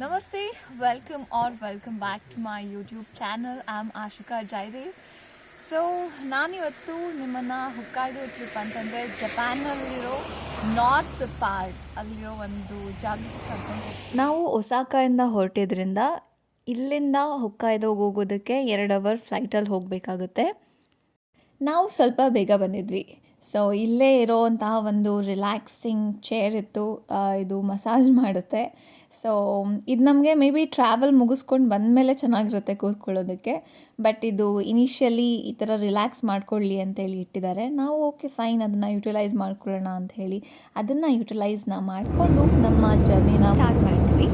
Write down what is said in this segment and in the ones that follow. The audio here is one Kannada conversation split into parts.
Namaste, welcome or welcome back my YouTube channel channel. Ashika Ashika Jaidev. So ನಾನಿವತ್ತು ನಿಮ್ಮನ್ನು ಹುಕ್ಕಾಯ್ಡು ಟ್ರಿಪ್ ಅಂತಂದರೆ ಜಪಾನಲ್ಲಿರೋ ನಾರ್ತ್ ಪಾರ್ಟ್ ಅಲ್ಲಿರೋ ಒಂದು ಜಾಗಕ್ಕೆ ಕರ್ಕೊಂಡು ನಾವು ಒಸಾಕಾಯಿಂದ ಹೊರಟಿದ್ರಿಂದ ಇಲ್ಲಿಂದ ಹೊಕ್ಕಾಯ್ದೋಗಿ ಹೋಗೋದಕ್ಕೆ ಎರಡು ಅವರ್ ಫ್ಲೈಟಲ್ಲಿ ಹೋಗಬೇಕಾಗುತ್ತೆ. ನಾವು ಸ್ವಲ್ಪ ಬೇಗ ಬಂದಿದ್ವಿ. ಸೊ ಇಲ್ಲೇ ಇರೋವಂತಹ ಒಂದು ರಿಲ್ಯಾಕ್ಸಿಂಗ್ ಚೇರ್ ಇದು ಮಸಾಜ್ ಮಾಡುತ್ತೆ. ಸೊ ಇದು ನಮಗೆ ಮೇ ಬಿ ಟ್ರಾವೆಲ್ ಮುಗಿಸ್ಕೊಂಡು ಬಂದಮೇಲೆ ಚೆನ್ನಾಗಿರುತ್ತೆ ಕೂತ್ಕೊಳ್ಳೋದಕ್ಕೆ. ಬಟ್ ಇದು ಇನಿಷಿಯಲಿ ಈ ಥರ ರಿಲ್ಯಾಕ್ಸ್ ಮಾಡ್ಕೊಳ್ಳಿ ಅಂತೇಳಿ ಇಟ್ಟಿದ್ದಾರೆ. ನಾವು ಓಕೆ ಫೈನ್ ಅದನ್ನು ಯುಟಿಲೈಸ್ ಮಾಡ್ಕೊಳ್ಳೋಣ ಅಂತ ಹೇಳಿ. ಅದನ್ನು ಯುಟಿಲೈಸ್ನ ಮಾಡಿಕೊಂಡು ನಮ್ಮ ಜರ್ನಿನ ಸ್ಟಾರ್ಟ್ ಮಾಡ್ತೀವಿ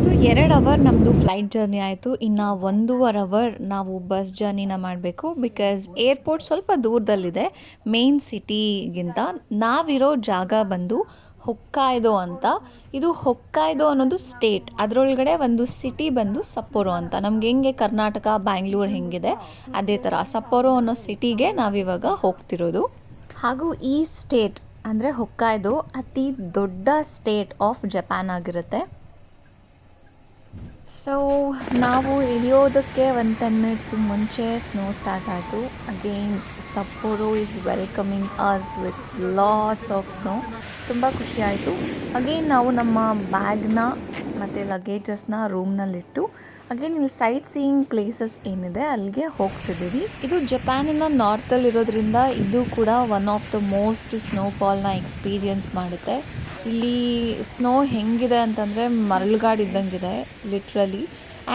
ಸೊ ಎರಡು ಅವರ್ ನಮ್ಮದು ಫ್ಲೈಟ್ ಜರ್ನಿ ಆಯಿತು. ಇನ್ನು ಒಂದೂವರೆ ಅವರ್ ನಾವು ಬಸ್ ಜರ್ನಿನ ಮಾಡಬೇಕು. ಬಿಕಾಸ್ ಏರ್ಪೋರ್ಟ್ ಸ್ವಲ್ಪ ದೂರದಲ್ಲಿದೆ. ಮೇನ್ ಸಿಟಿಗಿಂತ ನಾವಿರೋ ಜಾಗ ಬಂದು ಹೊಕ್ಕಾಯ್ದೋ ಅಂತ. ಇದು ಹೊಕ್ಕಾಯ್ದೋ ಅನ್ನೋದು ಸ್ಟೇಟ್ ಅದರೊಳಗಡೆ ಒಂದು ಸಿಟಿ ಬಂದು ಸಪ್ಪೋರೋ ಅಂತ. ನಮ್ಗೆ ಹೆಂಗೆ ಕರ್ನಾಟಕ ಬ್ಯಾಂಗ್ಳೂರ್ ಹೆಂಗಿದೆ, ಅದೇ ಥರ ಸಪ್ಪೋರೋ ಅನ್ನೋ ಸಿಟಿಗೆ ನಾವಿವಾಗ ಹೋಗ್ತಿರೋದು. ಹಾಗೂ ಈ ಸ್ಟೇಟ್ ಅಂದರೆ ಹೊಕ್ಕಾಯ್ದೋ ಅತಿ ದೊಡ್ಡ ಸ್ಟೇಟ್ ಆಫ್ ಜಪಾನ್ ಆಗಿರುತ್ತೆ. ಸೊ ನಾವು ಇಳಿಯೋದಕ್ಕೆ ಒಂದು ಟೆನ್ ಮಿನಿಟ್ಸ್ ಮುಂಚೆ ಸ್ನೋ ಸ್ಟಾರ್ಟ್ ಆಯಿತು. Again Sapporo is welcoming us with lots of snow ತುಂಬ ಖುಷಿಯಾಯಿತು ಅಗೇನ್ ನಾವು ನಮ್ಮ ಬ್ಯಾಗ್ನ ಮತ್ತು ಲಗೇಜಸ್ನ ರೂಮ್ನಲ್ಲಿಟ್ಟು ಅಗೇನ್ ಇಲ್ಲಿ ಸೈಟ್ ಸೀಯಿಂಗ್ ಪ್ಲೇಸಸ್ ಏನಿದೆ ಅಲ್ಲಿಗೆ ಹೋಗ್ತಿದ್ದೀವಿ ಇದು ಜಪಾನಿನ ನಾರ್ತಲ್ಲಿರೋದ್ರಿಂದ ಇದು ಕೂಡ ಒನ್ ಆಫ್ ದ ಮೋಸ್ಟ್ ಸ್ನೋಫಾಲ್ನ ಎಕ್ಸ್ಪೀರಿಯನ್ಸ್ ಮಾಡುತ್ತೆ. ಇಲ್ಲಿ ಸ್ನೋ ಹೆಂಗಿದೆ ಅಂತಂದರೆ ಮರಳುಗಾಡು ಇದ್ದಂಗಿದೆ ಲಿಟ್ರಲಿ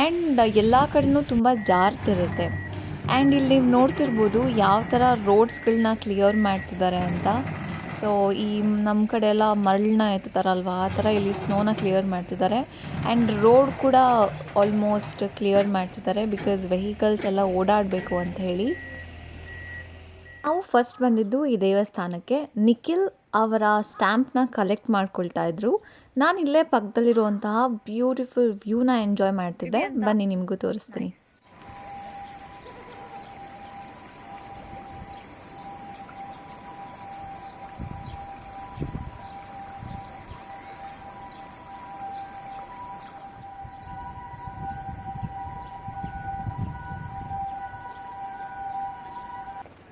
ಆ್ಯಂಡ್ ಎಲ್ಲ ಕಡೆನೂ ತುಂಬ ಜಾರ್ತಿರುತ್ತೆ ಆ್ಯಂಡ್ ಇಲ್ಲಿ ನೀವು ನೋಡ್ತಿರ್ಬೋದು ಯಾವ ಥರ ರೋಡ್ಸ್ಗಳನ್ನ ಕ್ಲಿಯರ್ ಮಾಡ್ತಿದ್ದಾರೆ ಅಂತ. ಸೊ ಈ ನಮ್ಮ ಕಡೆ ಎಲ್ಲ ಮರಳನ್ನ ಎತ್ತಾರಲ್ವ ಆ ಥರ ಇಲ್ಲಿ ಸ್ನೋನ ಕ್ಲಿಯರ್ ಮಾಡ್ತಿದ್ದಾರೆ. ಆ್ಯಂಡ್ ರೋಡ್ ಕೂಡ ಆಲ್ಮೋಸ್ಟ್ ಕ್ಲಿಯರ್ ಮಾಡ್ತಿದ್ದಾರೆ ಬಿಕಾಸ್ ವೆಹಿಕಲ್ಸ್ ಎಲ್ಲ ಓಡಾಡಬೇಕು ಅಂತ ಹೇಳಿ. ನಾವು ಫಸ್ಟ್ ಬಂದಿದ್ದು ಈ ದೇವಸ್ಥಾನಕ್ಕೆ. ನಿಖಿಲ್ ಅವರ ಸ್ಟ್ಯಾಂಪ್ನ ಕಲೆಕ್ಟ್ ಮಾಡ್ಕೊಳ್ತಾ ಇದ್ರು. ನಾನು ಇಲ್ಲೇ ಪಕ್ಕದಲ್ಲಿರುವಂತಹ ಬ್ಯೂಟಿಫುಲ್ ವ್ಯೂನ ಎಂಜಾಯ್ ಮಾಡ್ತಿದ್ದೆ. ಬನ್ನಿ, ನಿಮಗೂ ತೋರಿಸ್ತೀನಿ.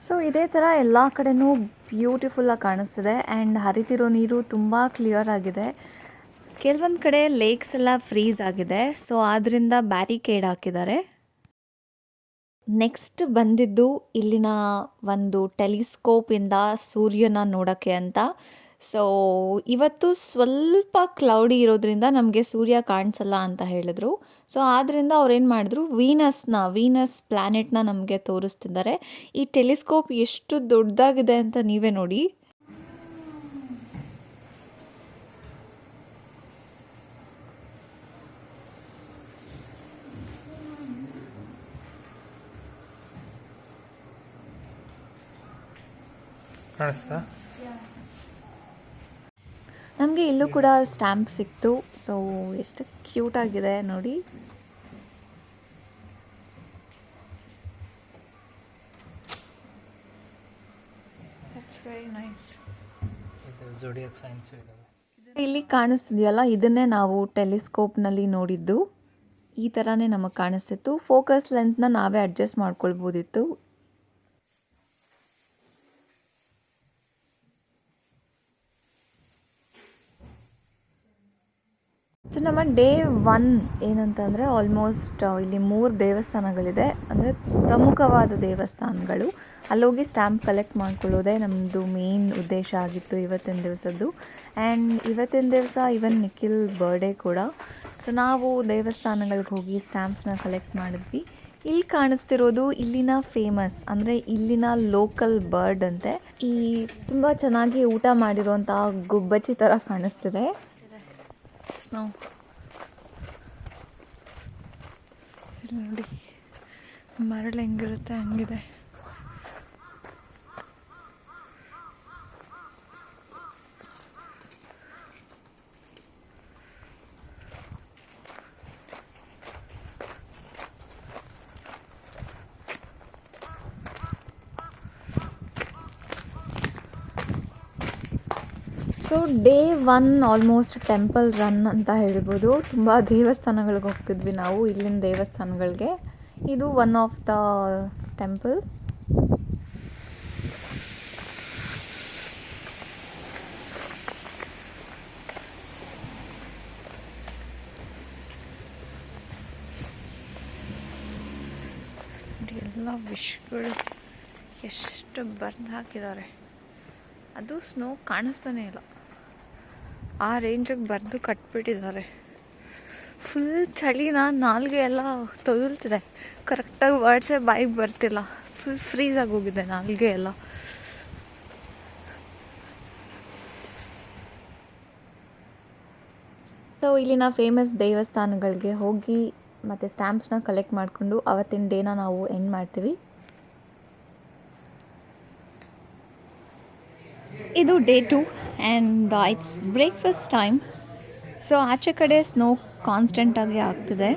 ಸೊ ಇದೇ ಥರ ಎಲ್ಲ ಕಡೆನೂ ಬ್ಯೂಟಿಫುಲ್ಲಾಗಿ ಕಾಣಿಸ್ತಿದೆ ಆ್ಯಂಡ್ ಹರಿತಿರೋ ನೀರು ತುಂಬ ಕ್ಲಿಯರ್ ಆಗಿದೆ. ಕೆಲವೊಂದು ಕಡೆ ಲೇಕ್ಸ್ ಎಲ್ಲ ಫ್ರೀಸ್ ಆಗಿದೆ. ಸೊ ಆದ್ದರಿಂದ ಬ್ಯಾರಿಕೇಡ್ ಹಾಕಿದ್ದಾರೆ. ನೆಕ್ಸ್ಟ್ ಬಂದಿದ್ದು ಇಲ್ಲಿನ ಒಂದು ಟೆಲಿಸ್ಕೋಪಿಂದ ಸೂರ್ಯನ ನೋಡೋಕ್ಕೆ ಅಂತ. ಸೊ ಇವತ್ತು ಸ್ವಲ್ಪ ಕ್ಲೌಡಿ ಇರೋದ್ರಿಂದ ನಮಗೆ ಸೂರ್ಯ ಕಾಣಿಸಲ್ಲ ಅಂತ ಹೇಳಿದ್ರು. ಸೊ ಆದ್ದರಿಂದ ಅವ್ರೇನು ಮಾಡಿದ್ರು? ವೀನಸ್ನ ವೀನಸ್ ಪ್ಲ್ಯಾನೆಟ್ನ ನಮಗೆ ತೋರಿಸ್ತಿದ್ದಾರೆ. ಈ ಟೆಲಿಸ್ಕೋಪ್ ಎಷ್ಟು ದೊಡ್ಡದಾಗಿದೆ ಅಂತ ನೀವೇ ನೋಡಿ. ಕಾಣಿಸ್ತಾ? ನಮಗೆ ಇಲ್ಲೂ ಕೂಡ ಸ್ಟ್ಯಾಂಪ್ ಸಿಕ್ತು. ಸೊ ಎಷ್ಟು ಕ್ಯೂಟ್ ಆಗಿದೆ ನೋಡಿ. ಇದು ಜೋಡಿಯಾಕ್ ಸೈನ್ಸು ಇದಾವೆ. ಇಲ್ಲಿ ಕಾಣಿಸ್ತಿದೆಯಲ್ಲ ಇದನ್ನೇ ನಾವು ಟೆಲಿಸ್ಕೋಪ್ನಲ್ಲಿ ನೋಡಿದ್ದು. ಈ ಥರನೇ ನಮಗೆ ಕಾಣಿಸ್ತಿತ್ತು. ಫೋಕಸ್ ಲೆಂತ್ನ ನಾವೇ ಅಡ್ಜಸ್ಟ್ ಮಾಡ್ಕೊಳ್ಬೋದಿತ್ತು. ಸೊ ನಮ್ಮ ಡೇ ಒನ್ ಏನಂತಂದರೆ ಆಲ್ಮೋಸ್ಟ್ ಇಲ್ಲಿ ಮೂರು ದೇವಸ್ಥಾನಗಳಿದೆ. ಅಂದರೆ ಪ್ರಮುಖವಾದ ದೇವಸ್ಥಾನಗಳು. ಅಲ್ಲೋಗಿ ಸ್ಟ್ಯಾಂಪ್ ಕಲೆಕ್ಟ್ ಮಾಡ್ಕೊಳ್ಳೋದೇ ನಮ್ಮದು ಮೇನ್ ಉದ್ದೇಶ ಆಗಿತ್ತು ಇವತ್ತಿನ ದಿವಸದ್ದು. ಆ್ಯಂಡ್ ಇವತ್ತಿನ ದಿವಸ ಇವನ್ ನಿಖಿಲ್ ಬರ್ಡೇ ಕೂಡ. ಸೊ ನಾವು ದೇವಸ್ಥಾನಗಳಿಗೆ ಹೋಗಿ ಸ್ಟ್ಯಾಂಪ್ಸ್ನ ಕಲೆಕ್ಟ್ ಮಾಡಿದ್ವಿ. ಇಲ್ಲಿ ಕಾಣಿಸ್ತಿರೋದು ಇಲ್ಲಿನ ಫೇಮಸ್, ಅಂದರೆ ಇಲ್ಲಿನ ಲೋಕಲ್ ಬರ್ಡ್ ಅಂತೆ. ಈ ತುಂಬ ಚೆನ್ನಾಗಿ ಊಟ ಮಾಡಿರೋಂಥ ಗುಬ್ಬಚ್ಚಿ ಥರ ಕಾಣಿಸ್ತಿದೆ. ಸ್ನೋ ಇಲ್ಲಿ ನೋಡಿ ಮರಳು ಹೆಂಗಿರುತ್ತೆ ಹಂಗಿದೆ. So day one almost temple run ಅಂತ ಹೇಳ್ಬೋದು. ತುಂಬ ದೇವಸ್ಥಾನಗಳಿಗೆ ಹೋಗ್ತಿದ್ವಿ ನಾವು, ಇಲ್ಲಿನ ದೇವಸ್ಥಾನಗಳಿಗೆ. ಇದು ಒನ್ ಆಫ್ ದ ಟೆಂಪಲ್ ಎಲ್ಲ ವಿಶ್ಗಳು ಎಷ್ಟು ಬರ್ದು ಹಾಕಿದ್ದಾರೆ. ಅದು ಸ್ನೋ ಕಾಣಿಸ್ತಾನೆ ಇಲ್ಲ. ಆ ರೇಂಜಿಗೆ ಬರೆದು ಕಟ್ಬಿಟ್ಟಿದ್ದಾರೆ. ಫುಲ್ ಚಳಿನ ನಾಲ್ಗೆ ಎಲ್ಲ ತೊದಲ್ತಿದೆ ಕರೆಕ್ಟಾಗಿ ವರ್ಡ್ಸೇ ಬಾಯಿಗೆ ಬರ್ತಿಲ್ಲ. ಫುಲ್ ಫ್ರೀಸ್ ಹೋಗಿದೆ ನಾಲ್ಗೆ ಎಲ್ಲ ಸೊ, ಇಲ್ಲಿನ ಫೇಮಸ್ ದೇವಸ್ಥಾನಗಳಿಗೆ ಹೋಗಿ ಮತ್ತು ಸ್ಟ್ಯಾಂಪ್ಸ್ನ ಕಲೆಕ್ಟ್ ಮಾಡಿಕೊಂಡು ಅವತ್ತಿನ ಡೇನ ನಾವು ಎಂಡ್ ಮಾಡ್ತೀವಿ. ಇದು day two and it's breakfast time so ಆಚೆ ಕಡೆ ಸ್ನೋ ಕಾನ್ಸ್ಟೆಂಟಾಗಿ ಆಗ್ತಿದೆ.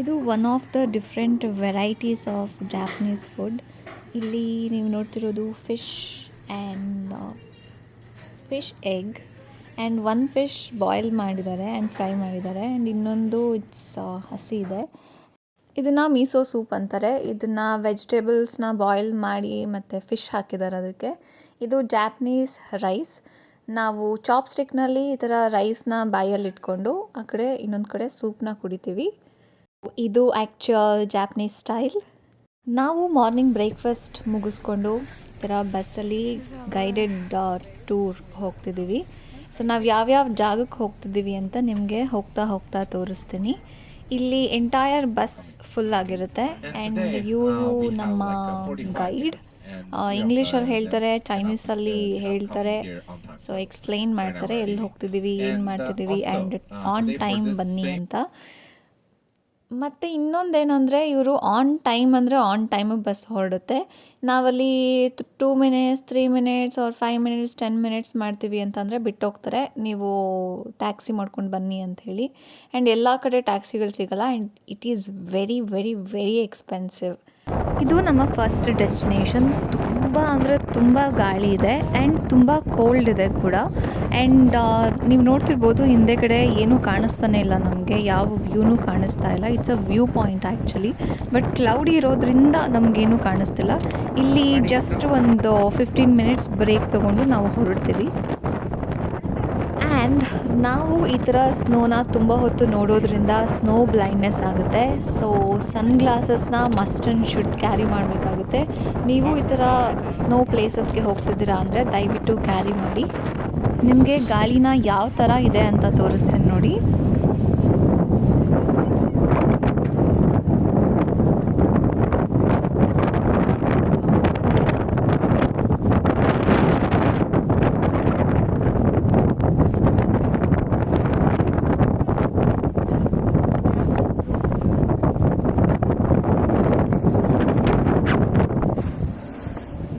ಇದು one of the different varieties of Japanese food ಇಲ್ಲಿ ನೀವು ನೋಡ್ತಿರೋದು fish and fish egg and one fish boil ಮಾಡಿದ್ದಾರೆ ಆ್ಯಂಡ್ ಫ್ರೈ ಮಾಡಿದ್ದಾರೆ. ಆ್ಯಂಡ್ ಇನ್ನೊಂದು ಇಟ್ಸ್ ಹಸಿ ಇದೆ. ಇದನ್ನು ಮೀಸೋ ಸೂಪ್ ಅಂತಾರೆ. ಇದನ್ನು ವೆಜಿಟೇಬಲ್ಸ್ನ ಬಾಯ್ಲ್ ಮಾಡಿ ಮತ್ತು ಫಿಶ್ ಹಾಕಿದ್ದಾರೆ ಅದಕ್ಕೆ. ಇದು ಜಾಪ್ನೀಸ್ ರೈಸ್ ನಾವು ಚಾಪ್ ಸ್ಟಿಕ್ನಲ್ಲಿ ಈ ಥರ ರೈಸ್ನ ಬಾಯಲ್ಲಿ ಇಟ್ಕೊಂಡು ಆ ಕಡೆ ಇನ್ನೊಂದು ಕಡೆ ಸೂಪ್ನ ಕುಡಿತೀವಿ. ಇದು ಆ್ಯಕ್ಚುಯಲ್ ಜಾಪ್ನೀಸ್ ಸ್ಟೈಲ್ ನಾವು ಮಾರ್ನಿಂಗ್ ಬ್ರೇಕ್ಫಾಸ್ಟ್ ಮುಗಿಸ್ಕೊಂಡು ಈ ಥರ ಬಸ್ಸಲ್ಲಿ ಗೈಡೆಡ್ ಟೂರ್ ಹೋಗ್ತಿದ್ದೀವಿ ಸೊ ನಾವು ಯಾವ್ಯಾವ ಜಾಗಕ್ಕೆ ಹೋಗ್ತಿದ್ದೀವಿ ಅಂತ ನಿಮಗೆ ಹೋಗ್ತಾ ಹೋಗ್ತಾ ತೋರಿಸ್ತೀನಿ. ಇಲ್ಲಿ ಎಂಟೈರ್ ಬಸ್ ಫುಲ್ ಆಗಿರುತ್ತೆ. ಆ್ಯಂಡ್ ಇವರು ನಮ್ಮ ಗೈಡ್ ಇಂಗ್ಲೀಷಲ್ಲಿ ಹೇಳ್ತಾರೆ ಚೈನೀಸಲ್ಲಿ ಹೇಳ್ತಾರೆ. ಸೊ ಎಕ್ಸ್ಪ್ಲೈನ್ ಮಾಡ್ತಾರೆ ಎಲ್ಲಿ ಹೋಗ್ತಿದ್ದೀವಿ ಏನು ಮಾಡ್ತಿದ್ದೀವಿ ಆ್ಯಂಡ್ ಆನ್ ಟೈಮ್ ಬನ್ನಿ ಅಂತ. ಮತ್ತು ಇನ್ನೊಂದೇನೆಂದರೆ ಇವರು ಆನ್ ಟೈಮ್ ಅಂದರೆ ಆನ್ ಟೈಮಿಗೆ ಬಸ್ ಹೊರಡುತ್ತೆ. ನಾವಲ್ಲಿ two minutes three minutes or five minutes ten minutes ಮಾಡ್ತೀವಿ ಅಂತಂದರೆ ಬಿಟ್ಟೋಗ್ತಾರೆ. ನೀವು ಟ್ಯಾಕ್ಸಿ ಮಾಡ್ಕೊಂಡು ಬನ್ನಿ ಅಂತ ಹೇಳಿ ಆ್ಯಂಡ್ ಎಲ್ಲ ಕಡೆ ಟ್ಯಾಕ್ಸಿಗಳು ಸಿಗಲ್ಲ and it is very very very expensive ಇದು ನಮ್ಮ ಫಸ್ಟ್ ಡೆಸ್ಟಿನೇಷನ್ ತುಂಬ ಅಂದರೆ ತುಂಬ ಗಾಳಿ ಇದೆ ಆ್ಯಂಡ್ ತುಂಬ ಕೋಲ್ಡ್ ಇದೆ ಕೂಡ. ಆ್ಯಂಡ್ ನೀವು ನೋಡ್ತಿರ್ಬೋದು ಹಿಂದೆ ಕಡೆ ಏನೂ ಕಾಣಿಸ್ತಾನೆ ಇಲ್ಲ ನಮಗೆ, ಯಾವ ವ್ಯೂನೂ ಕಾಣಿಸ್ತಾ ಇಲ್ಲ. It's a view point actually but cloudy ಇರೋದ್ರಿಂದ ನಮಗೇನು ಕಾಣಿಸ್ತಿಲ್ಲ. ಇಲ್ಲಿ ಜಸ್ಟ್ ಒಂದು ಫಿಫ್ಟೀನ್ ಮಿನಿಟ್ಸ್ ಬ್ರೇಕ್ ತೊಗೊಂಡು ನಾವು ಹೊರಡ್ತೀವಿ. ಆ್ಯಂಡ್ ನಾವು ಈ ಥರ ಸ್ನೋನ ತುಂಬ ಹೊತ್ತು ನೋಡೋದ್ರಿಂದ ಸ್ನೋ ಬ್ಲೈಂಡ್ನೆಸ್ ಆಗುತ್ತೆ. ಸೊ ಸನ್ ಗ್ಲಾಸಸ್ನ ಮಸ್ಟ್ ಆ್ಯಂಡ್ ಶುಡ್ ಕ್ಯಾರಿ ಮಾಡಬೇಕಾಗುತ್ತೆ. ನೀವು ಈ ಥರ ಸ್ನೋ ಪ್ಲೇಸಸ್ಗೆ ಹೋಗ್ತಿದ್ದೀರಾ ಅಂದರೆ ದಯವಿಟ್ಟು ಕ್ಯಾರಿ ಮಾಡಿ. ನಿಮಗೆ ಗಾಳಿನ ಯಾವ ಥರ ಇದೆ ಅಂತ ತೋರಿಸ್ತೀನಿ ನೋಡಿ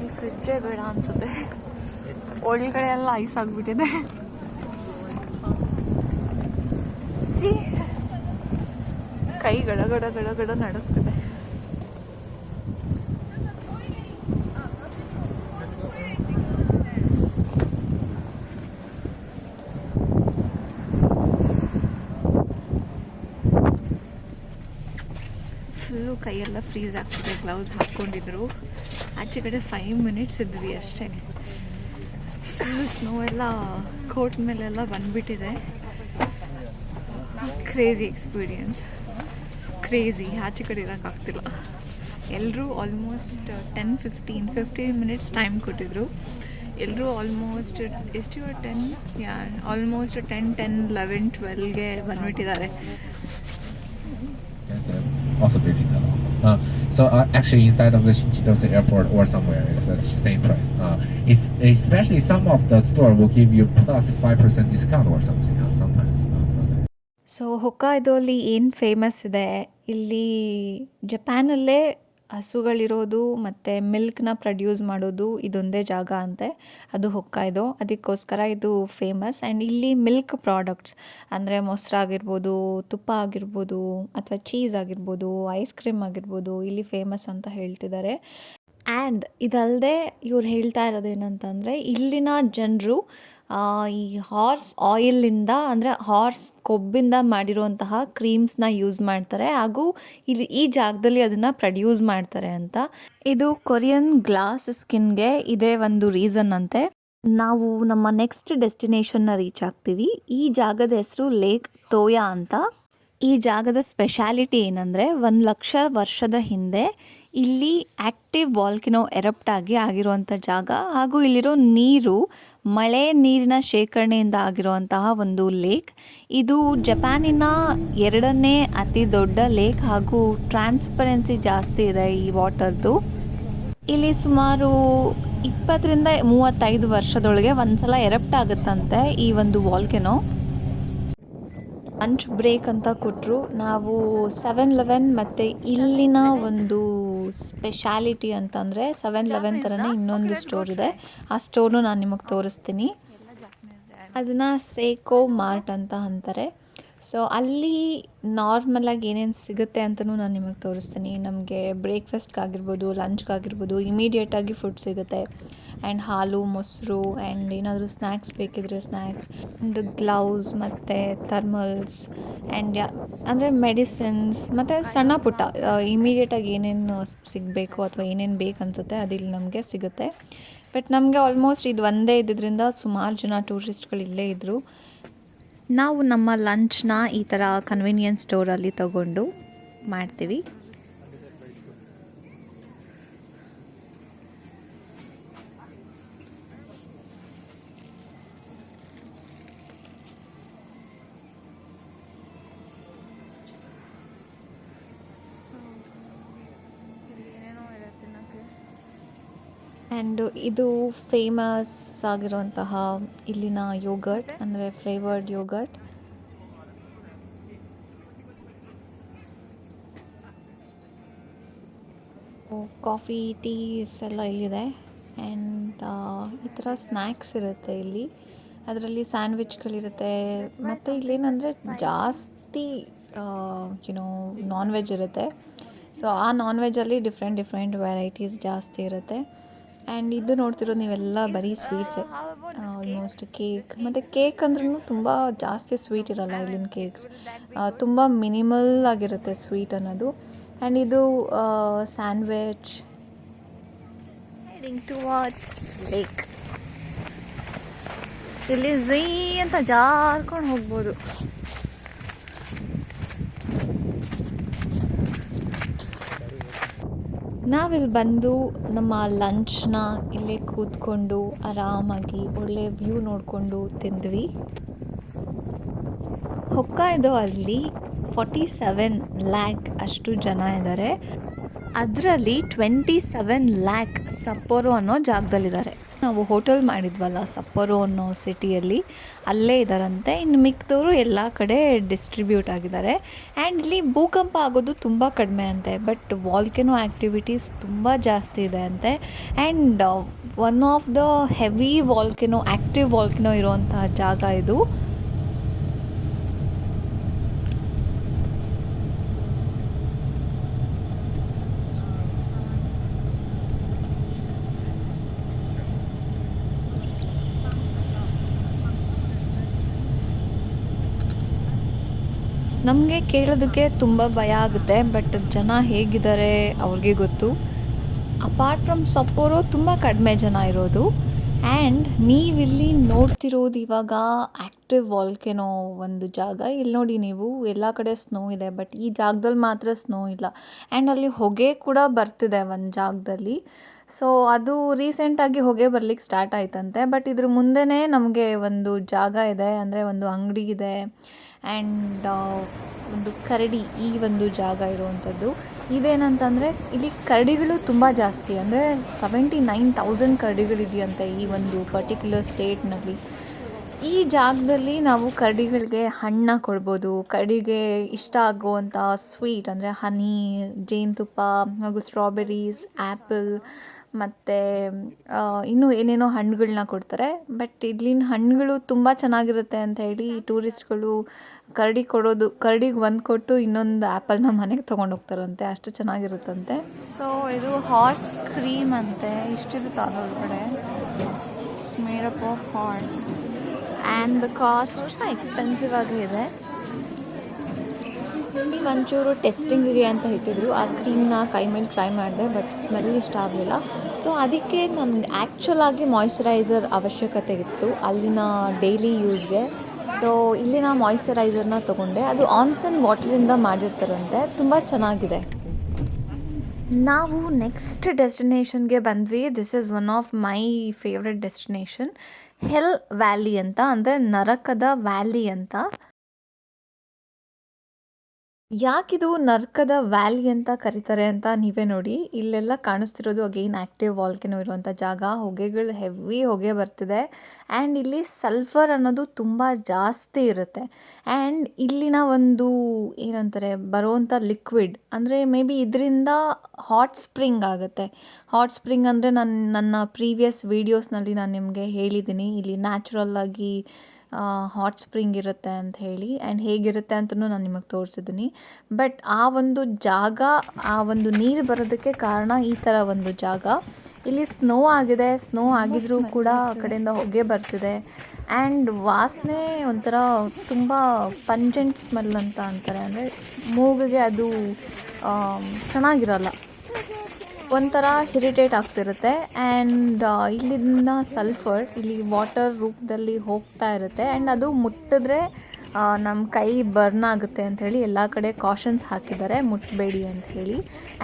ಈ ಫ್ರಿಜ್ಜೇ ಬೇಡ ಅನ್ಸುತ್ತೆ ಒಳಗಡೆ ಎಲ್ಲ ಐಸ್ ಆಗಿಬಿಟ್ಟಿದೆ ಸಿ ಕೈ ಗಡ ಗಡ ಗಡ ಗಡ ನಡುಗ್ತಿದೆ ಫುಲ್ಲು ಕೈಯೆಲ್ಲ ಫ್ರೀಸ್ ಆಗ್ತಿದೆ ಗ್ಲೌಸ್ ಹಾಕ್ಕೊಂಡಿದ್ರು. ಆಚೆ ಕಡೆ ಫೈವ್ ಮಿನಿಟ್ಸ್ ಇದ್ವಿ ಅಷ್ಟೇ. ಫುಲ್ಲು ಸ್ನೋ ಎಲ್ಲ ಕೋಟ್ ಮೇಲೆಲ್ಲ ಬಂದ್ಬಿಟ್ಟಿದೆ. ಕ್ರೇಜಿ ಎಕ್ಸ್ಪೀರಿಯನ್ಸ್ ಕ್ರೇಜಿ ಆಚೆ ಕಡೆ ಇರೋಕ್ಕಾಗ್ತಿಲ್ಲ ಎಲ್ಲರೂ almost ten fifteen fifteen minutes time ಕೊಟ್ಟಿದ್ರು. ಎಲ್ಲರೂ ಆಲ್ಮೋಸ್ಟ್ ಎಷ್ಟು ಟೆನ್ ಯಾ ಆಲ್ಮೋಸ್ಟ್ ಟೆನ್ ಟೆನ್ ಲೆವೆನ್ ಟ್ವೆಲ್ಗೆ ಬಂದ್ಬಿಟ್ಟಿದ್ದಾರೆ. so uh, actually inside of the Chitose airport or somewhere it's the same price. Uh, it's especially some of the store will give you plus five percent discount or something uh, sometimes. Uh, sometimes. So ಹೊಕ್ಕಾಯ್ದೋಲ್ಲಿ ಏನು ಫೇಮಸ್ ಇದೆ ಇಲ್ಲಿ ಜಪಾನಲ್ಲೇ ಹಸುಗಳಿರೋದು ಮತ್ತು ಮಿಲ್ಕ್ನ ಪ್ರೊಡ್ಯೂಸ್ ಮಾಡೋದು ಇದೊಂದೇ ಜಾಗ ಅಂತೆ. ಅದು ಹೊಕ್ಕಾಯ್ದು ಅದಕ್ಕೋಸ್ಕರ ಇದು ಫೇಮಸ್. ಆ್ಯಂಡ್ ಇಲ್ಲಿ ಮಿಲ್ಕ್ ಪ್ರಾಡಕ್ಟ್ಸ್ ಅಂದರೆ ಮೊಸರಾಗಿರ್ಬೋದು ತುಪ್ಪ ಆಗಿರ್ಬೋದು ಅಥವಾ ಚೀಸ್ ಆಗಿರ್ಬೋದು, ಐಸ್ ಕ್ರೀಮ್ ಆಗಿರ್ಬೋದು ಇಲ್ಲಿ ಫೇಮಸ್ ಅಂತ ಹೇಳ್ತಿದ್ದಾರೆ. ಆ್ಯಂಡ್ ಇದಲ್ಲದೆ ಇವ್ರು ಹೇಳ್ತಾ ಇರೋದೇನಂತಂದರೆ ಇಲ್ಲಿನ ಜನರು ಈ ಹಾರ್ಸ್ ಆಯಿಲಿಂದ ಅಂದರೆ ಹಾರ್ಸ್ ಕೊಬ್ಬಿಂದ ಮಾಡಿರುವಂತಹ ಕ್ರೀಮ್ಸ್ನ ಯೂಸ್ ಮಾಡ್ತಾರೆ. ಹಾಗೂ ಇಲ್ಲಿ ಈ ಜಾಗದಲ್ಲಿ ಅದನ್ನು ಪ್ರೊಡ್ಯೂಸ್ ಮಾಡ್ತಾರೆ ಅಂತ. ಇದು ಕೊರಿಯನ್ ಗ್ಲಾಸ್ ಸ್ಕಿನ್ಗೆ ಇದೇ ಒಂದು ರೀಸನ್ ಅಂತೆ. ನಾವು ನಮ್ಮ ನೆಕ್ಸ್ಟ್ ಡೆಸ್ಟಿನೇಷನ್ನ ರೀಚ್ ಆಗ್ತೀವಿ. ಈ ಜಾಗದ ಹೆಸರು ಲೇಕ್ ತೋಯಾ ಅಂತ. ಈ ಜಾಗದ ಸ್ಪೆಷಾಲಿಟಿ ಏನಂದರೆ ಒಂದು ಲಕ್ಷ ವರ್ಷದ ಹಿಂದೆ ಇಲ್ಲಿ ಆ್ಯಕ್ಟಿವ್ ವಾಲ್ಕಿನೋ ಎರಪ್ಟ್ ಆಗಿ ಆಗಿರುವಂಥ ಜಾಗ. ಹಾಗೂ ಇಲ್ಲಿರೋ ನೀರು ಮಳೆ ನೀರಿನ ಶೇಖರಣೆಯಿಂದ ಆಗಿರುವಂತಹ ಒಂದು ಲೇಕ್. ಇದು ಜಪಾನಿನ ಎರಡನೇ ಅತಿ ದೊಡ್ಡ ಲೇಕ್ ಹಾಗೂ ಟ್ರಾನ್ಸ್ಪರೆನ್ಸಿ ಜಾಸ್ತಿ ಇದೆ ಈ ವಾಟರ್ದು. ಇಲ್ಲಿ ಸುಮಾರು ಇಪ್ಪತ್ತರಿಂದ ಮೂವತ್ತೈದು ವರ್ಷದೊಳಗೆ ಒಂದ್ಸಲ ಎರಪ್ಟ್ ಆಗುತ್ತಂತೆ ಈ ಒಂದು ವಾಲ್ಕೆನೋ. ಲಂಚ್ ಬ್ರೇಕ್ ಅಂತ ಕೊಟ್ಟರು ನಾವು ಸೆವೆನ್ ಲೆವೆನ್ ಮತ್ತು ಇಲ್ಲಿನ ಒಂದು ಸ್ಪೆಷಾಲಿಟಿ ಅಂತಂದರೆ ಸೆವೆನ್ ಲೆವೆನ್ ಥರನೇ ಇನ್ನೊಂದು ಸ್ಟೋರ್ ಇದೆ. ಆ ಸ್ಟೋರ್ನು ನಾನು ನಿಮಗೆ ತೋರಿಸ್ತೀನಿ. ಅದನ್ನು ಸೇಕೋ ಮಾರ್ಟ್ ಅಂತ ಅಂತಾರೆ. ಸೊ ಅಲ್ಲಿ ನಾರ್ಮಲಾಗಿ ಏನೇನು ಸಿಗುತ್ತೆ ಅಂತಲೂ ನಾನು ನಿಮಗೆ ತೋರಿಸ್ತೀನಿ. ನಮಗೆ ಬ್ರೇಕ್ಫಾಸ್ಟ್ಗಾಗಿರ್ಬೋದು ಲಂಚ್ಗಾಗಿರ್ಬೋದು ಇಮಿಡಿಯೇಟಾಗಿ ಫುಡ್ ಸಿಗುತ್ತೆ. ಆ್ಯಂಡ್ ಹಾಲು, ಮೊಸರು ಆ್ಯಂಡ್ ಏನಾದರೂ ಸ್ನ್ಯಾಕ್ಸ್ ಬೇಕಿದ್ರೆ ಸ್ನ್ಯಾಕ್ಸ್ ಆ್ಯಂಡ್ ಗ್ಲೌಸ್ ಮತ್ತು ಥರ್ಮಲ್ಸ್ ಆ್ಯಂಡ್ ಅಂದರೆ ಮೆಡಿಸಿನ್ಸ್ ಮತ್ತು ಸಣ್ಣ ಪುಟ್ಟ ಇಮಿಡಿಯೇಟಾಗಿ ಏನೇನು ಸಿಗಬೇಕು ಅಥವಾ ಏನೇನು ಬೇಕು ಅನಿಸುತ್ತೆ ಅದಿಲ್ಲಿ ನಮಗೆ ಸಿಗುತ್ತೆ. ಬಟ್ ನಮಗೆ ಆಲ್ಮೋಸ್ಟ್ ಇದು ಒಂದೇ ಇದ್ದಿದ್ದರಿಂದ ಸುಮಾರು ಜನ ಟೂರಿಸ್ಟ್ಗಳು ಇಲ್ಲೇ ಇದ್ದರು ನಾವು ನಮ್ಮ ಲಂಚ್ನ ಈ ಥರ ಕನ್ವೀನಿಯನ್ಸ್ ಸ್ಟೋರಲ್ಲಿ ತಗೊಂಡು ಮಾಡ್ತೀವಿ. ಆ್ಯಂಡ್ ಇದು ಫೇಮಸ್ ಆಗಿರುವಂತಹ ಇಲ್ಲಿನ ಯೋಗರ್ಟ್ ಅಂದರೆ ಫ್ಲೇವರ್ಡ್ ಯೋಗರ್ಟ್ ಕಾಫಿ ಟೀಸ್ ಎಲ್ಲ ಇಲ್ಲಿದೆ. ಆ್ಯಂಡ್ ಈ ಥರ ಸ್ನ್ಯಾಕ್ಸ್ ಇರುತ್ತೆ ಇಲ್ಲಿ. ಅದರಲ್ಲಿ ಸ್ಯಾಂಡ್ವಿಚ್ಗಳಿರುತ್ತೆ ಮತ್ತು ಇಲ್ಲೇನಂದರೆ ಜಾಸ್ತಿ ಯುನೋ ನಾನ್ ವೆಜ್ ಇರುತ್ತೆ. ಸೊ ಆ ನಾನ್ ವೆಜ್ಜಲ್ಲಿ ಡಿಫ್ರೆಂಟ್ ಡಿಫ್ರೆಂಟ್ ವೆರೈಟೀಸ್ ಜಾಸ್ತಿ ಇರುತ್ತೆ. ಆ್ಯಂಡ್ ಇದು ನೋಡ್ತಿರೋದು ನೀವೆಲ್ಲ ಬರೀ ಸ್ವೀಟ್ಸೇ ಆಲ್ಮೋಸ್ಟ್ ಕೇಕ್ ಮತ್ತು ಕೇಕ್ ಅಂದ್ರೂ ತುಂಬ ಜಾಸ್ತಿ ಸ್ವೀಟ್ ಇರೋಲ್ಲ ಇಲ್ಲಿನ ಕೇಕ್ಸ್ ತುಂಬ ಮಿನಿಮಲ್ ಆಗಿರುತ್ತೆ ಸ್ವೀಟ್ ಅನ್ನೋದು. ಆ್ಯಂಡ್ ಇದು ಸ್ಯಾಂಡ್ವಿಚ್ ಟು ವಾಟ್ಸ್ ಲೇಕ್ ಇಲ್ಲಿ ಝೀ ಅಂತ ಜಾರ್ಕೊಂಡು ಹೋಗ್ಬೋದು. ನಾವಿಲ್ಲಿ ಬಂದು ನಮ್ಮ ಲಂಚ್ನ ಇಲ್ಲೇ ಕೂತ್ಕೊಂಡು ಆರಾಮಾಗಿ ಒಳ್ಳೆ ವ್ಯೂ ನೋಡಿಕೊಂಡು ತಿಂದ್ವಿ. ಹೊಕ್ಕಾಯ್ದು ಅಲ್ಲಿ ಫಾರ್ಟಿ ಸೆವೆನ್ ಲ್ಯಾಕ್ ಅಷ್ಟು ಜನ ಇದ್ದಾರೆ ಅದರಲ್ಲಿ ಟ್ವೆಂಟಿ ಸೆವೆನ್ ಲ್ಯಾಕ್ ಸಪ್ಪೋರು ಅನ್ನೋ ಜಾಗದಲ್ಲಿದ್ದಾರೆ ನಾವು ಹೋಟೆಲ್ ಮಾಡಿದ್ವಲ್ಲ ಸಪ್ಪರೋ ಅನ್ನೋ ಸಿಟಿಯಲ್ಲಿ, ಅಲ್ಲೇ ಇದ್ದಾರಂತೆ ಇನ್ನು ಮಿಕ್ಕದವರು ಎಲ್ಲ ಕಡೆ ಡಿಸ್ಟ್ರಿಬ್ಯೂಟ್ ಆಗಿದ್ದಾರೆ. ಆ್ಯಂಡ್ ಇಲ್ಲಿ ಭೂಕಂಪ ಆಗೋದು ತುಂಬ ಕಡಿಮೆ ಅಂತೆ. ಬಟ್ ವಾಲ್ಕೆನೋ ಆ್ಯಕ್ಟಿವಿಟೀಸ್ ತುಂಬ ಜಾಸ್ತಿ ಇದೆ ಅಂತೆ. And one of the heavy volcano active volcano ಇರುವಂತಹ ಜಾಗ ಇದು. ನಮಗೆ ಕೇಳೋದಕ್ಕೆ ತುಂಬ ಭಯ ಆಗುತ್ತೆ ಬಟ್ ಜನ ಹೇಗಿದ್ದಾರೆ ಅವ್ರಿಗೆ ಗೊತ್ತು. ಅಪಾರ್ಟ್ ಫ್ರಮ್ ಸಪೋರು ತುಂಬ ಕಡಿಮೆ ಜನ ಇರೋದು. ಆ್ಯಂಡ್ ನೀವಿಲ್ಲಿ ನೋಡ್ತಿರೋದು ಇವಾಗ ಆ್ಯಕ್ಟಿವ್ ವಾಲ್ಕೆನೋ ಒಂದು ಜಾಗ. ಇಲ್ಲಿ ನೋಡಿ ನೀವು, ಎಲ್ಲ ಕಡೆ ಸ್ನೋ ಇದೆ ಬಟ್ ಈ ಜಾಗದಲ್ಲಿ ಮಾತ್ರ ಸ್ನೋ ಇಲ್ಲ. ಆ್ಯಂಡ್ ಅಲ್ಲಿ ಹೊಗೆ ಕೂಡ ಬರ್ತಿದೆ ಒಂದು ಜಾಗದಲ್ಲಿ. ಸೊ ಅದು ರೀಸೆಂಟಾಗಿ ಹೊಗೆ ಬರ್ಲಿಕ್ಕೆ ಸ್ಟಾರ್ಟ್ ಆಯ್ತಂತೆ ಬಟ್ ಇದ್ರ ಮುಂದೆನೇ ನಮಗೆ ಒಂದು ಜಾಗ ಇದೆ, ಅಂದರೆ ಒಂದು ಅಂಗಡಿ ಇದೆ. ಆ್ಯಂಡ್ ಒಂದು ಕರಡಿ ಈ ಒಂದು ಜಾಗ ಇರುವಂಥದ್ದು. ಇದೇನಂತಂದರೆ, ಇಲ್ಲಿ ಕರಡಿಗಳು ತುಂಬ ಜಾಸ್ತಿ. ಅಂದರೆ ಸೆವೆಂಟಿ ನೈನ್ ತೌಸಂಡ್ ಕರಡಿಗಳಿದೆಯಂತೆ ಈ ಒಂದು ಪರ್ಟಿಕ್ಯುಲರ್ ಸ್ಟೇಟ್ನಲ್ಲಿ ಈ ಜಾಗದಲ್ಲಿ ನಾವು ಕರಡಿಗಳಿಗೆ ಹಣ್ಣ ಕೊಡ್ಬೋದು. ಕರಡಿಗೆ ಇಷ್ಟ ಆಗುವಂಥ ಸ್ವೀಟ್ ಅಂದರೆ ಹನಿ ಜೇನುತುಪ್ಪ, ಹಾಗೂ ಸ್ಟ್ರಾಬೆರೀಸ್ ಆ್ಯಪಲ್ ಮತ್ತು ಇನ್ನೂ ಏನೇನೋ ಹಣ್ಣುಗಳನ್ನ ಕೊಡ್ತಾರೆ. ಬಟ್ ಇಲ್ಲಿನ ಹಣ್ಣುಗಳು ತುಂಬ ಚೆನ್ನಾಗಿರುತ್ತೆ ಅಂತ ಹೇಳಿ ಟೂರಿಸ್ಟ್ಗಳು ಕರಡಿ ಕೊಡೋದು, ಕರಡಿಗೆ ಒಂದು ಕೊಟ್ಟು ಇನ್ನೊಂದು ಆ್ಯಪಲ್ನ ಮನೆಗೆ ತೊಗೊಂಡು ಹೋಗ್ತಾರಂತೆ. ಅಷ್ಟು ಚೆನ್ನಾಗಿರುತ್ತಂತೆ. ಸೊ ಇದು ಹಾರ್ಸ್ ಕ್ರೀಮ್ ಅಂತೆ. ಇಷ್ಟಿರುತ್ತೆ ಅದರೊಳಗಡೆ? Made up of horse and the cost expensive ಆಗಿ ಇದೆ. ಒಂಚೂರು ಟೆಸ್ಟಿಂಗಿಗೆ ಅಂತ ಇಟ್ಟಿದ್ರು. ಆ ಕ್ರೀಮ್ನ ಕೈ ಮೇಲೆ ಟ್ರೈ ಮಾಡಿದೆ ಬಟ್ ಸ್ಮೆಲ್ ಇಷ್ಟ ಆಗಲಿಲ್ಲ. ಸೊ ಅದಕ್ಕೆ ನನಗೆ ಆ್ಯಕ್ಚುಲ್ ಆಗಿ ಅವಶ್ಯಕತೆ ಇತ್ತು ಅಲ್ಲಿನ ಡೈಲಿ ಯೂಸ್ಗೆ ಸೊ ಇಲ್ಲಿನ ಮಾಯ್ಶ್ಚರೈಸರ್ನ ತೊಗೊಂಡೆ. ಅದು ಆನ್ಸನ್ ವಾಟರಿಂದ ಮಾಡಿರ್ತಾರಂತೆ. ತುಂಬ ಚೆನ್ನಾಗಿದೆ. ನಾವು ನೆಕ್ಸ್ಟ್ ಡೆಸ್ಟಿನೇಷನ್ಗೆ ಬಂದ್ವಿ. This is one of my favourite destination hell valley ಅಂತ, ಅಂದರೆ ನರಕದ ವ್ಯಾಲಿ ಅಂತ. ಯಾಕಿದು ನರ್ಕದ ವ್ಯಾಲಿ ಅಂತ ಕರೀತಾರೆ ಅಂತ ನೀವೇ ನೋಡಿ. ಇಲ್ಲೆಲ್ಲ ಕಾಣಿಸ್ತಿರೋದು ಅಗೇನ್ ಆ್ಯಕ್ಟಿವ್ ವಾಲ್ಕೆನೋ ಇರುವಂಥ ಜಾಗ. ಹೊಗೆಗಳು ಹೆವಿ ಹೊಗೆ ಬರ್ತಿದೆ. ಆ್ಯಂಡ್ ಇಲ್ಲಿ ಸಲ್ಫರ್ ಅನ್ನೋದು ತುಂಬ ಜಾಸ್ತಿ ಇರುತ್ತೆ. ಆ್ಯಂಡ್ ಇಲ್ಲಿನ ಒಂದು ಏನಂತಾರೆ ಬರೋವಂಥ ಲಿಕ್ವಿಡ್ ಅಂದರೆ ಮೇ ಬಿ ಇದರಿಂದ ಹಾಟ್ ಸ್ಪ್ರಿಂಗ್ ಆಗುತ್ತೆ. ಹಾಟ್ ಸ್ಪ್ರಿಂಗ್ ಅಂದರೆ ನನ್ನ ನನ್ನ ಪ್ರೀವಿಯಸ್ ವೀಡಿಯೋಸ್ನಲ್ಲಿ ನಾನು ನಿಮಗೆ ಹೇಳಿದ್ದೀನಿ. ಇಲ್ಲಿ ನ್ಯಾಚುರಲ್ ಆಗಿ ಹಾಟ್ ಸ್ಪ್ರಿಂಗ್ ಇರುತ್ತೆ ಅಂತ ಹೇಳಿ. ಆ್ಯಂಡ್ ಹೇಗಿರುತ್ತೆ ಅಂತಲೂ ನಾನು ನಿಮಗೆ ತೋರಿಸಿದ್ದೀನಿ ಬಟ್ ಆ ಒಂದು ಜಾಗ ಆ ಒಂದು ನೀರು ಬರೋದಕ್ಕೆ ಕಾರಣ ಈ ಥರ ಒಂದು ಜಾಗ. ಇಲ್ಲಿ ಸ್ನೋ ಆಗಿದೆ. ಸ್ನೋ ಆಗಿದ್ರೂ ಕೂಡ ಆ ಕಡೆಯಿಂದ ಹೊಗೆ ಬರ್ತಿದೆ. ಆ್ಯಂಡ್ ವಾಸನೆ ಒಂಥರ ತುಂಬ ಪಂಜೆಂಟ್ ಸ್ಮೆಲ್ ಅಂತ ಅಂತಾರೆ. ಅಂದರೆ ಮೂಗಿಗೆ ಅದು ಚೆನ್ನಾಗಿರಲ್ಲ. ಒಂಥರ ಇರಿಟೇಟ್ ಆಗ್ತಿರುತ್ತೆ. ಆ್ಯಂಡ್ ಇಲ್ಲಿಂದ ಸಲ್ಫರ್ ಇಲ್ಲಿ ವಾಟರ್ ರೂಪದಲ್ಲಿ ಹೋಗ್ತಾ ಇರುತ್ತೆ. ಆ್ಯಂಡ್ ಅದು ಮುಟ್ಟಿದ್ರೆ ನಮ್ಮ ಕೈ ಬರ್ನ್ ಆಗುತ್ತೆ ಅಂತ ಹೇಳಿ ಎಲ್ಲ ಕಡೆ ಕಾಷನ್ಸ್ ಹಾಕಿದ್ದಾರೆ. ಮುಟ್ಟಬೇಡಿ ಅಂತ ಹೇಳಿ.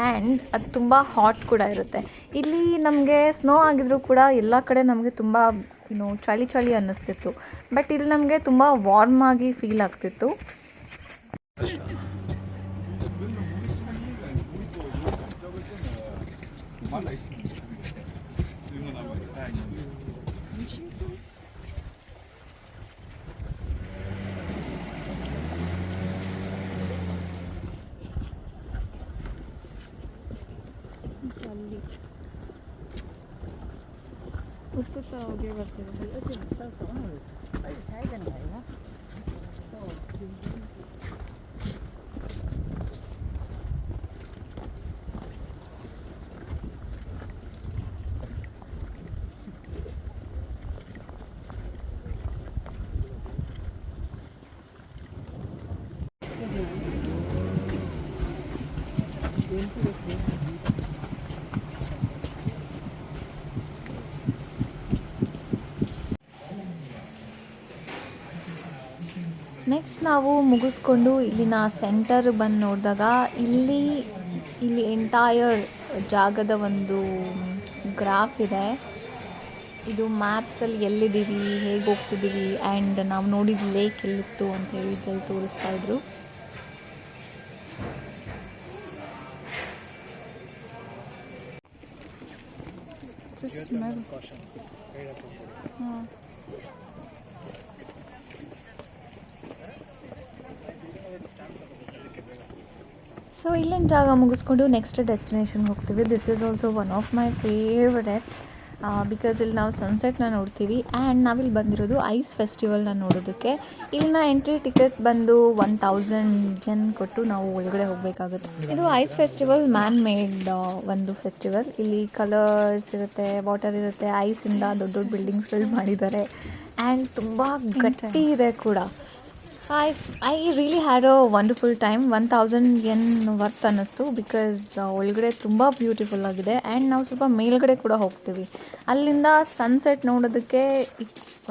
ಆ್ಯಂಡ್ ಅದು ತುಂಬ ಹಾಟ್ ಕೂಡ ಇರುತ್ತೆ. ಇಲ್ಲಿ ನಮಗೆ ಸ್ನೋ ಆಗಿದ್ರೂ ಕೂಡ ಎಲ್ಲ ಕಡೆ ನಮಗೆ ತುಂಬ ಏನು ಚಳಿ ಚಳಿ ಅನ್ನಿಸ್ತಿತ್ತು. ಬಟ್ ಇಲ್ಲಿ ನಮಗೆ ತುಂಬ ವಾರ್ಮ್ ಆಗಿ ಫೀಲ್ ಆಗ್ತಿತ್ತು. Nice. ನೆಕ್ಸ್ಟ್ ನಾವು ಮುಗಿಸ್ಕೊಂಡು ಇಲ್ಲಿನ ಸೆಂಟರ್ ಬಂದು ನೋಡಿದಾಗ ಇಲ್ಲಿ ಇಲ್ಲಿ ಎಂಟೈರ್ ಜಾಗದ ಒಂದು ಗ್ರಾಫ್ ಇದೆ. ಇದು ಮ್ಯಾಪ್ಸಲ್ಲಿ ಎಲ್ಲಿದ್ದೀವಿ, ಹೇಗೆ ಹೋಗ್ತಿದ್ದೀವಿ ಆ್ಯಂಡ್ ನಾವು ನೋಡಿದ ಲೇಕ್ ಎಲ್ಲಿತ್ತು ಅಂತ ಹೇಳಿ ಇದ್ರಲ್ಲಿ ತೋರಿಸ್ತಾ ಇದ್ರು. ಸ್ಮೆಲ್ ಸೊ ಇಲ್ಲಿನ ಜಾಗ ಮುಗಿಸ್ಕೊಂಡು ನೆಕ್ಸ್ಟ್ ಡೆಸ್ಟಿನೇಷನ್ಗೆ ಹೋಗ್ತೀವಿ. This is also one of my favourite because ಇಲ್ಲಿ ನಾವು ಸನ್ಸೆಟ್ನ ನೋಡ್ತೀವಿ ಆ್ಯಂಡ್ ನಾವಿಲ್ಲಿ ಬಂದಿರೋದು ಐಸ್ ಫೆಸ್ಟಿವಲ್ನ ನೋಡೋದಕ್ಕೆ. ಇಲ್ಲಿನ ಎಂಟ್ರಿ ಟಿಕೆಟ್ ಬಂದು ಒನ್ ತೌಸಂಡ್ ಎನ್ ಕೊಟ್ಟು ನಾವು ಒಳಗಡೆ ಹೋಗಬೇಕಾಗುತ್ತೆ. ಇದು ಐಸ್ ಫೆಸ್ಟಿವಲ್ ಮ್ಯಾನ್ ಮೇಡ್ ಒಂದು ಫೆಸ್ಟಿವಲ್ ಇಲ್ಲಿ ಕಲರ್ಸ್ ಇರುತ್ತೆ ವಾಟರ್ ಇರುತ್ತೆ ಐಸಿಂದ ದೊಡ್ಡ ದೊಡ್ಡ ಬಿಲ್ಡಿಂಗ್ಸ್ಗಳು ಮಾಡಿದ್ದಾರೆ. ಆ್ಯಂಡ್ ತುಂಬ ಗಟ್ಟಿ ಇದೆ ಕೂಡ. I I really had a wonderful time one thousand yen worth ಅನ್ನಿಸ್ತು ಬಿಕಾಸ್ ಒಳಗಡೆ ತುಂಬ ಬ್ಯೂಟಿಫುಲ್ ಆಗಿದೆ. ಆ್ಯಂಡ್ ನಾವು ಸ್ವಲ್ಪ ಮೇಲ್ಗಡೆ ಕೂಡ ಹೋಗ್ತೀವಿ. ಅಲ್ಲಿಂದ ಸನ್ಸೆಟ್ ನೋಡೋದಕ್ಕೆ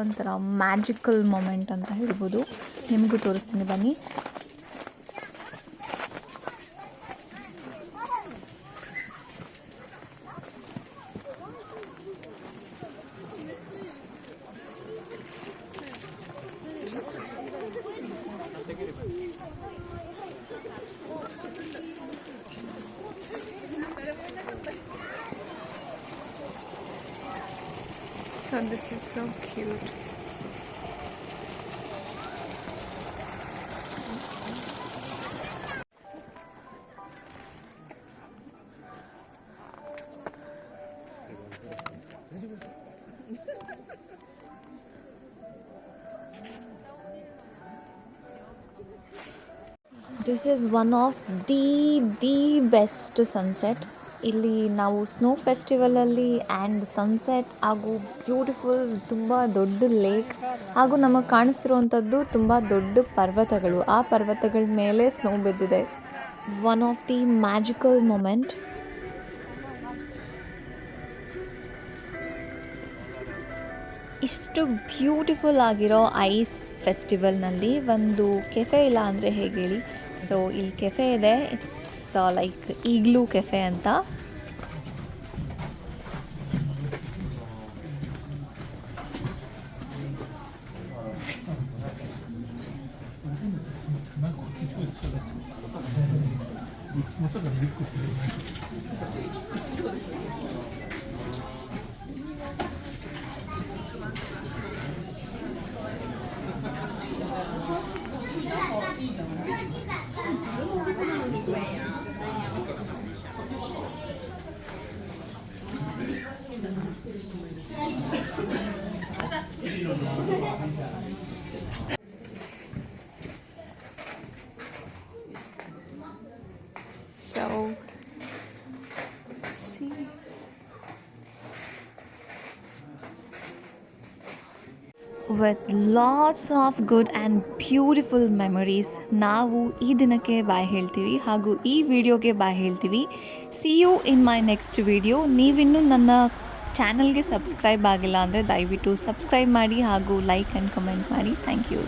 ಒಂಥರ ಮ್ಯಾಜಿಕಲ್ ಮೊಮೆಂಟ್ ಅಂತ ಹೇಳ್ಬೋದು. ನಿಮಗೂ ತೋರಿಸ್ತೀನಿ ಬನ್ನಿ. this is one of the the best sunset. ಇಲ್ಲಿ ನಾವು ಸ್ನೋ ಫೆಸ್ಟಿವಲಲ್ಲಿ ಆ್ಯಂಡ್ ಸನ್ಸೆಟ್ ಹಾಗೂ ಬ್ಯೂಟಿಫುಲ್ ತುಂಬ ದೊಡ್ಡ ಲೇಕ್ ಹಾಗೂ ನಮಗೆ ಕಾಣಿಸ್ತಿರುವಂಥದ್ದು ತುಂಬ ದೊಡ್ಡ ಪರ್ವತಗಳು. ಆ ಪರ್ವತಗಳ ಮೇಲೆ ಸ್ನೋ ಬಿದ್ದಿದೆ. One of the magical moment ಇಷ್ಟು ಬ್ಯೂಟಿಫುಲ್ ಆಗಿರೋ ಐಸ್ ಫೆಸ್ಟಿವಲ್ನಲ್ಲಿ ಒಂದು ಕೆಫೆ ಇಲ್ಲ ಅಂದರೆ ಹೇಗೆ ಹೇಳಿ? ಸೊ ಇಲ್ಲಿ ಕೆಫೆ ಇದೆ. ಇಟ್ಸ್ ಲೈಕ್ ಈಗ್ಲೂ ಕೆಫೆ ಅಂತ. With lots of good and beautiful memories ನಾವು ಈ ದಿನಕ್ಕೆ ಬಾಯ್ ಹೇಳ್ತೀವಿ ಹಾಗೂ ಈ ವಿಡಿಯೋಗೆ ಬಾಯ್ ಹೇಳ್ತೀವಿ. See you in my next video ನೀವಿನ್ನೂ ನನ್ನ ಚಾನಲ್ಗೆ ಸಬ್ಸ್ಕ್ರೈಬ್ ಆಗಿಲ್ಲ ಅಂದರೆ ದಯವಿಟ್ಟು ಸಬ್ಸ್ಕ್ರೈಬ್ ಮಾಡಿ ಹಾಗೂ ಲೈಕ್ ಆ್ಯಂಡ್ ಕಮೆಂಟ್ ಮಾಡಿ. Thank you